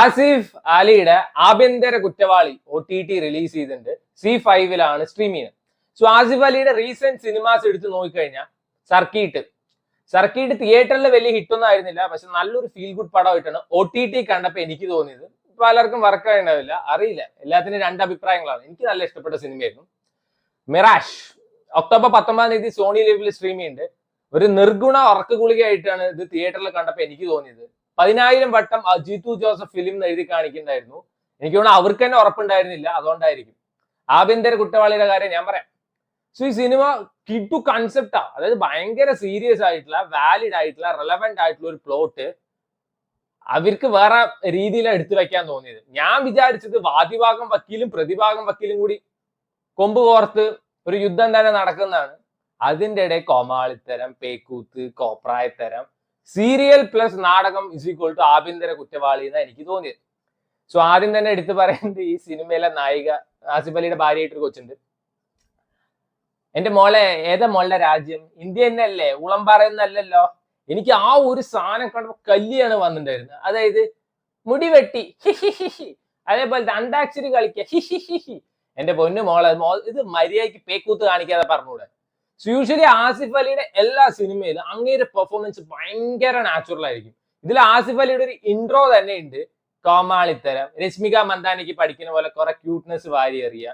ആസിഫ് അലിയുടെ ആഭ്യന്തര കുറ്റവാളി ഒ ടി ടി റിലീസ് ചെയ്തിട്ടുണ്ട്. സി ഫൈവിലാണ് സ്ട്രീം ചെയ്യുന്നത്. സോ ആസിഫ് അലിയുടെ റീസെന്റ് സിനിമാസ് എടുത്ത് നോക്കിക്കഴിഞ്ഞാൽ സർക്കീട്ട് സർക്കീട്ട് തിയേറ്ററിൽ വലിയ ഹിറ്റൊന്നും ആയിരുന്നില്ല. പക്ഷെ നല്ലൊരു ഫീൽ ഗുഡ് പടമായിട്ടാണ് ഒ ടി ടി കണ്ടപ്പോൾ എനിക്ക് തോന്നിയത്. പലർക്കും വർക്ക് ആയിട്ടുണ്ടാവില്ല. അറിയില്ല. എല്ലാത്തിനും രണ്ട് അഭിപ്രായങ്ങളാണ്. എനിക്ക് നല്ല ഇഷ്ടപ്പെട്ട സിനിമയായിരുന്നു. മിറാഷ് ഒക്ടോബർ പത്തൊമ്പതാം തീയതി സോണി ലൈവിൽ സ്ട്രീം ചെയ്യുന്നുണ്ട്. ഒരു നിർഗുണ ഉറക്ക ഗുളികയായിട്ടാണ് ഇത് തിയേറ്ററിൽ കണ്ടപ്പോൾ എനിക്ക് തോന്നിയത്. പതിനായിരം വട്ടം ജീത്തു ജോസഫ് ഫിലിം എഴുതി കാണിക്കുന്നുണ്ടായിരുന്നു. എനിക്ക് തോന്നുന്നു അവർക്ക് തന്നെ ഉറപ്പുണ്ടായിരുന്നില്ല. അതുകൊണ്ടായിരിക്കും. ആഭ്യന്തര കുറ്റവാളിയുടെ കാര്യം ഞാൻ പറയാം. സോ ഈ സിനിമ കിട്ടു കൺസെപ്റ്റാ അതായത് ഭയങ്കര സീരിയസ് ആയിട്ടുള്ള വാലിഡ് ആയിട്ടുള്ള റെലവെന്റ് ആയിട്ടുള്ള ഒരു പ്ലോട്ട് അവർക്ക് വേറെ രീതിയിലാണ് എടുത്തു വെക്കാൻ തോന്നിയത്. ഞാൻ വിചാരിച്ചത് വാദിഭാഗം വക്കീലും പ്രതിഭാഗം വക്കീലും കൂടി കൊമ്പ് കോർത്ത് ഒരു യുദ്ധം തന്നെ നടക്കുന്നതാണ്. അതിന്റെ ഇടയിൽ കോമാളിത്തരം പേക്കൂത്ത് കോപ്രായത്തരം സീരിയൽ പ്ലസ് നാടകം ഇസ് ഈക്വൽ ടു ആഭ്യന്തര കുറ്റവാളി എന്നാണ് എനിക്ക് തോന്നിയത്. സോ ആദ്യം തന്നെ എടുത്തു പറയുന്നത് ഈ സിനിമയിലെ നായിക ആസിഫ് അലിയുടെ ഭാര്യയായിട്ടൊരു കൊച്ചുണ്ട്. എന്റെ മോളെ ഏതാ മോളുടെ രാജ്യം? ഇന്ത്യ തന്നെ അല്ലേ പറയുന്നല്ലോ എനിക്ക് ആ ഒരു സാധനം കണ്ടപ്പോൾ കല്യാണ് വന്നിട്ടുണ്ടായിരുന്നത് അതായത് മുടി വെട്ടി. ഹി ഹി ഹി ഹി. അതേപോലെ അന്താക്ഷരി കളിക്കുക. ഹിഹി ഹി ഹി ഹി. എന്റെ പൊന്നു മോളെ മോ- ഇത് മര്യാദയ്ക്ക് പേക്കൂത്ത് കാണിക്കാതെ പറഞ്ഞൂടെ യൂഷ്വലി ആസിഫ് അലിയുടെ എല്ലാ സിനിമയിലും അങ്ങേര് പെർഫോമൻസ് ഭയങ്കര നാച്ചുറൽ ആയിരിക്കും. ഇതിൽ ആസിഫ് അലിയുടെ ഒരു ഇൻട്രോ തന്നെ ഉണ്ട്. കോമാളിത്തരം രശ്മിക മന്ദാനിക്ക് പഠിക്കുന്ന പോലെ കുറെ ക്യൂട്ട്നെസ് വാരി എറിയ